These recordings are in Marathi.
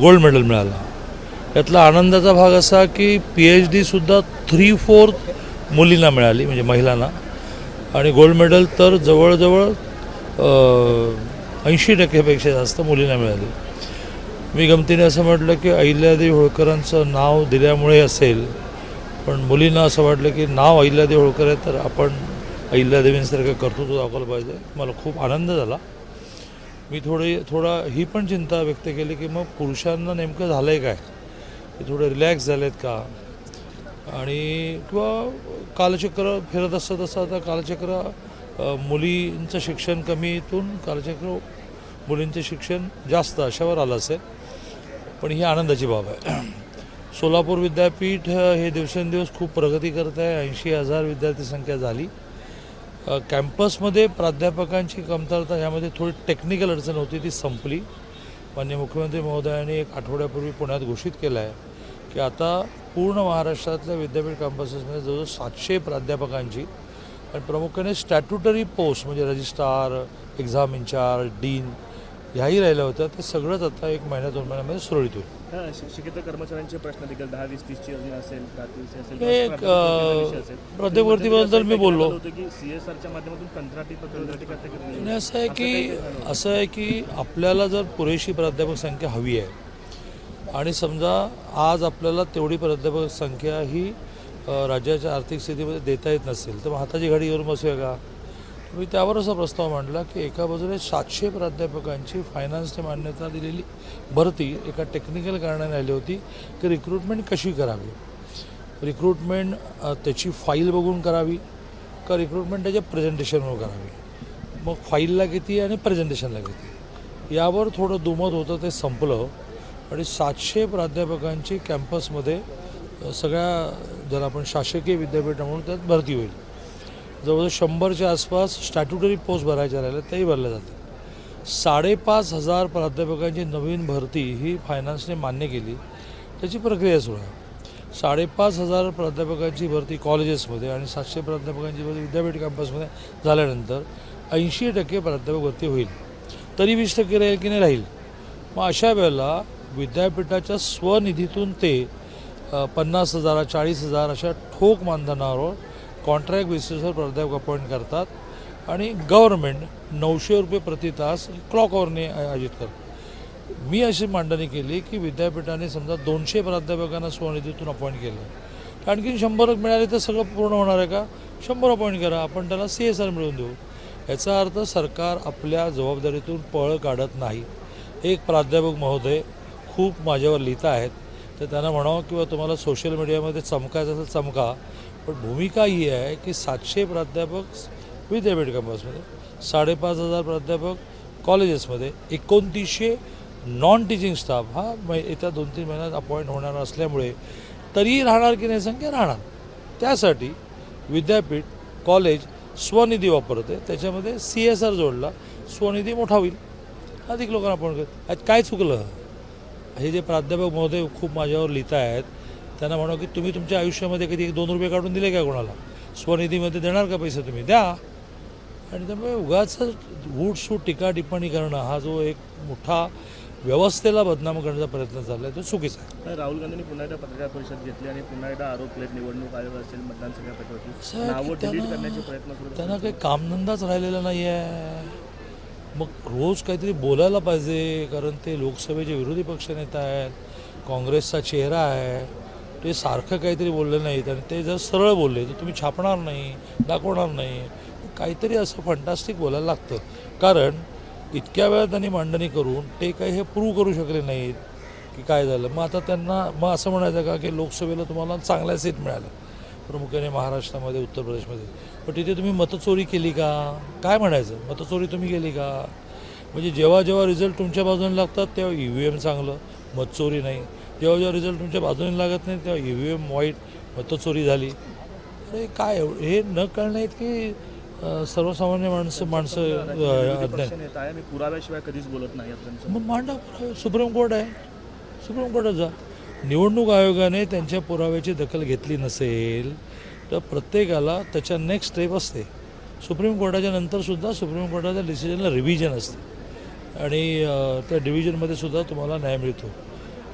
गोल्ड मेडल मिळाला. यातला आनंदाचा भाग असा की पी एच डीसुद्धा थ्री फोर्थ मुलींना मिळाली म्हणजे महिलांना. आणि गोल्ड मेडल तर जवळजवळ ऐंशी टक्क्यापेक्षा जास्त मुलींना मिळाली. मी गमतीने असं म्हटलं की अहिल्यादेवी होळकरांचं नाव दिल्यामुळे असेल पण मुलींना असं वाटलं की नाव अहिल्यादेवी होळकर आहे तर आपण अहिल्यादेवींसारखं कर्तृत्व दाखवलं पाहिजे. मला खूप आनंद झाला. मी थोडी थोडा ही पण चिंता व्यक्त केली की मग पुरुषांना नेमकं झालं आहे काय? ते थोडं रिलॅक्स झालेत का? आणि किंवा कालचक्र फिरत असतं तसं आता कालचक्र मुलींचं शिक्षण कमीतून कालचक्र मुलींचं शिक्षण जास्त अशावर आलं असेल. पण ही आनंदाची बाब आहे. सोलापूर विद्यापीठ हे दिवसेंदिवस खूप प्रगती करत आहे. ऐंशी हजार विद्यार्थी संख्या झाली. कॅम्पसमध्ये प्राध्यापकांची कमतरता ह्यामध्ये थोडी टेक्निकल अडचण होती ती संपली. मान्य मुख्यमंत्री महोदयांनी एक आठवड्यापूर्वी पुण्यात घोषित केलं आहे की आता पूर्ण महाराष्ट्रातल्या विद्यापीठ कॅम्पसेसमध्ये जवळजवळ सातशे प्राध्यापकांची आणि प्रामुख्याने स्टॅट्युटरी पोस्ट म्हणजे रजिस्ट्रार एक्झाम इन्चार्ज डीन ह्याही राहिल्या होत्या. ते सगळंच आता एक महिन्या दोन महिन्यामध्ये सुरळीत होईल. शिक्षिकेतर कर्मचाऱ्यांचे प्रश्न देखील दहा वीस तीसची योजना असेल प्रातिनिधिक असेल एक, भरतीबद्दल मी बोललो. की सीएसआरच्या माध्यमातून कंत्राटी कंत्राटी? असं आहे की असं आहे की आपल्याला जर पुरेशी प्राध्यापक संख्या हवी आहे आणि समजा आज आपल्याला तेवढी प्राध्यापक संख्या ही राज्याच्या आर्थिक स्थितीमध्ये देता येत नसेल तर मग हाताची घडी घेऊन बसूया का मी त्यावर असा प्रस्ताव मांडला की एका बाजूने सातशे प्राध्यापकांची फायनान्सने मान्यता दिलेली भरती एका टेक्निकल कारणाने आली होती की रिक्रुटमेंट कशी करावी? रिक्रुटमेंट त्याची फाईल बघून करावी का रिक्रुटमेंट त्याच्या प्रेझेंटेशनवर करावी? मग फाईलला किती आणि प्रेझेंटेशनला किती? यावर थोडं दुमत होतं ते संपलं आणि सातशे प्राध्यापकांची कॅम्पसमध्ये सगळ्या ज्याला आपण शासकीय विद्यापीठ म्हणून त्यात भरती होईल. जवळजवळ शंभरच्या आसपास स्टॅट्युटरी पोस्ट भरायच्या राहिल्या त्याही भरल्या जातात. साडेपाच हजार प्राध्यापकांची नवीन भरती ही फायनान्सने मान्य केली. त्याची प्रक्रिया सुरू आहे. साडेपाच हजार प्राध्यापकांची भरती कॉलेजेसमध्ये आणि सातशे प्राध्यापकांची भरती विद्यापीठ कॅम्पसमध्ये झाल्यानंतर ऐंशी टक्के प्राध्यापक भरती होईल. तरी वीस टक्के राहील की नाही राहील? मग अशा वेळेला विद्यापीठाच्या स्वनिधीतून ते पन्नास हजार चाळीस हजार अशा ठोक मानधनावर कॉन्ट्रॅक्ट बेसिसवर प्राध्यापक अपॉइंट करतात आणि गव्हर्मेंट नऊशे रुपये प्रति तास क्लॉक आवरने आयोजित करतं. मी अशी मांडणी केली की विद्यापीठाने समजा दोनशे प्राध्यापकांना स्वनिधीतून अपॉइंट केलं. तर आणखीन शंभर मिळाले तर सगळं पूर्ण होणार आहे का? शंभर अपॉइंट करा आपण त्याला सी एस आर मिळवून देऊ. याचा अर्थ सरकार आपल्या जबाबदारीतून पळ काढत नाही. एक प्राध्यापक महोदय खूप माझ्यावर लिहित आहेत. तर त्यांना म्हणावं किंवा तुम्हाला सोशल मीडियामध्ये चमकायचं असेल चमका. पण भूमिका ही आहे की सातशे प्राध्यापक विद्यापीठ कॅम्पसमध्ये साडेपाच हजार प्राध्यापक कॉलेजेसमध्ये एकोणतीसशे नॉन टीचिंग स्टाफ हा मै येत्या दोन तीन महिन्यात अपॉइंट होणार असल्यामुळे तरीही राहणार की नाही संख्या? राहणार. त्यासाठी विद्यापीठ कॉलेज स्वनिधी वापरते. त्याच्यामध्ये सी एस आर जोडला स्वनिधी मोठा होईल. अधिक लोकांना आपण करत काय चुकलं? हे जे प्राध्यापक महोदय खूप माझ्यावर लिहित आहेत त्यांना म्हणा की तुम्ही तुमच्या आयुष्यामध्ये कधी एक दोन रुपये काढून दिले का कोणाला? स्वनिधीमध्ये देणार का पैसे तुम्ही? द्या. आणि त्यामुळे उगाच वूट सूट टीका टिप्पणी करणं हा जो एक मोठा व्यवस्थेला बदनाम करण्याचा प्रयत्न चालला आहे तो चुकीचा आहे. राहुल गांधींनी पुन्हा एकदा पत्रकार परिषद घेतली आणि पुन्हा एकदा आरोप केलेत निवडणूक आयोग असेल मतदान करण्याचे प्रयत्न त्यांना काही कामधंदाच राहिलेला नाही आहे मग रोज काहीतरी बोलायला पाहिजे कारण ते लोकसभेचे विरोधी पक्षनेता आहेत काँग्रेसचा चेहरा आहे. ते सारखं काहीतरी बोलले नाहीत आणि ते जर सरळ बोलले तर तुम्ही छापणार नाही दाखवणार नाही. काहीतरी असं फंटास्टिक बोलायला लागतं. कारण इतक्या वेळा त्यांनी मांडणी करून ते काही हे प्रूव्ह करू शकले नाहीत की काय झालं. मग आता त्यांना मग असं म्हणायचं का की लोकसभेला तुम्हाला चांगल्या सीट मिळाल्या. प्रामुख्याने महाराष्ट्रामध्ये उत्तर प्रदेशमध्ये. पण तिथे तुम्ही मतचोरी केली का? काय म्हणायचं? मतचोरी तुम्ही केली का? म्हणजे जेव्हा जेव्हा रिझल्ट तुमच्या बाजूने लागतात तेव्हा ई व्ही एम चांगलं मतचोरी नाही. जेव्हा जेव्हा रिझल्ट तुमच्या बाजूने लागत नाही तेव्हा ई व्ही एम वाईट मतचोरी झाली. अरे काय हे न कळणं इतकी सर्वसामान्य माणसं माणसं अज्ञान. पुराव्याशिवाय कधीच बोलत नाही मग मांडा पुरावे. सुप्रीम कोर्ट आहे. सुप्रीम कोर्टात जा. निवडणूक आयोगाने त्यांच्या पुराव्याची दखल घेतली नसेल तर प्रत्येकाला त्याच्या नेक्स्ट स्टेप असते. सुप्रीम कोर्टाच्या नंतरसुद्धा सुप्रीम कोर्टाच्या डिसिजनला रिव्हिजन असते. आणि त्या डिव्हिजनमध्ये सुद्धा तुम्हाला न्याय मिळतो.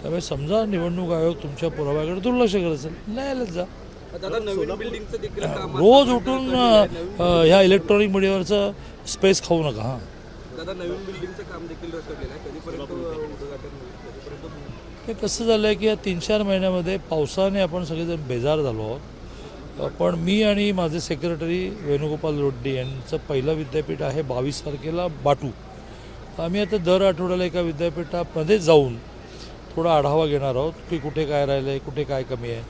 त्यामुळे समजा निवडणूक आयोग तुमच्या पुराव्याकडे दुर्लक्ष करत असेल न्यायालयात जा. दादा नवीन बिल्डिंगचं देखील काम रोज उठून ह्या इलेक्ट्रॉनिक मीडियावरचं स्पेस खाऊ नका हां? हे कसं झालं आहे की या तीन चार महिन्यामध्ये पावसाने आपण सगळेजण बेजार झालो आहोत. पण मी आणि माझे सेक्रेटरी वेणुगोपाल रोड्डी यांचं पहिलं विद्यापीठ आहे बावीस तारखेला बाटू. आम्ही आता दर आठवड्याला एका विद्यापीठामध्ये जाऊन थोडा आढावा घेणार आहोत की कुठे काय राहिलं आहे कुठे काय कमी आहे.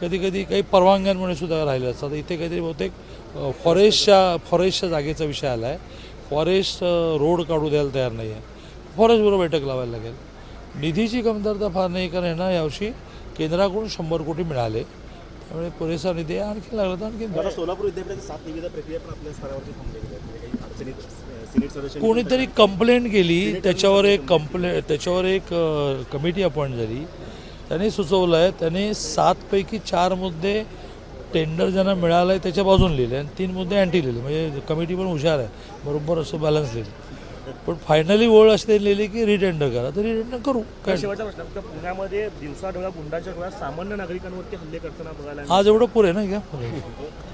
कधी कधी काही परवानग्यांमुळे सुद्धा राहिले असतात. इथे काहीतरी बहुतेक फॉरेस्टच्या फॉरेस्टच्या जागेचा विषय आला आहे फॉरेस्ट रोड काढू द्यायला तयार नाही आहे फॉरेस्टबरोबर बैठक लावायला लागेल. निधीची कमतरता फार नाही कारण यांना यावर्षी केंद्राकडून शंभर कोटी मिळाले. त्यामुळे पुरेसा निधी आहे. आणखी लागला तर आणखी सोलापूर विद्यापीठाची सात निविदा प्रक्रिया पण आपल्या स्तरावरती थांबलेली कोणीतरी कंप्लेंट केली त्याच्यावर एक कंप्ले त्याच्यावर एक कमिटी अपॉइंट झाली. त्याने सुचवलं आहे त्याने सातपैकी चार मुद्दे टेंडर ज्यांना मिळालं आहे त्याच्या बाजून लिहिले आणि तीन मुद्दे अँटी लिहिले. म्हणजे कमिटी पण हुशार आहे बरोबर असं बॅलन्स लिहिले. पण फायनली ओळ त्यांनी लिहिली की रिटेंडर करा. तर रिटेंडर करू काय? शेवटचा प्रश्न फक्त पुण्यामध्ये दिवसाढोळ्या गुंडाच्या सामान्य नागरिकांवरती हल्ले करताना बघायला. आज एवढं पुरे ना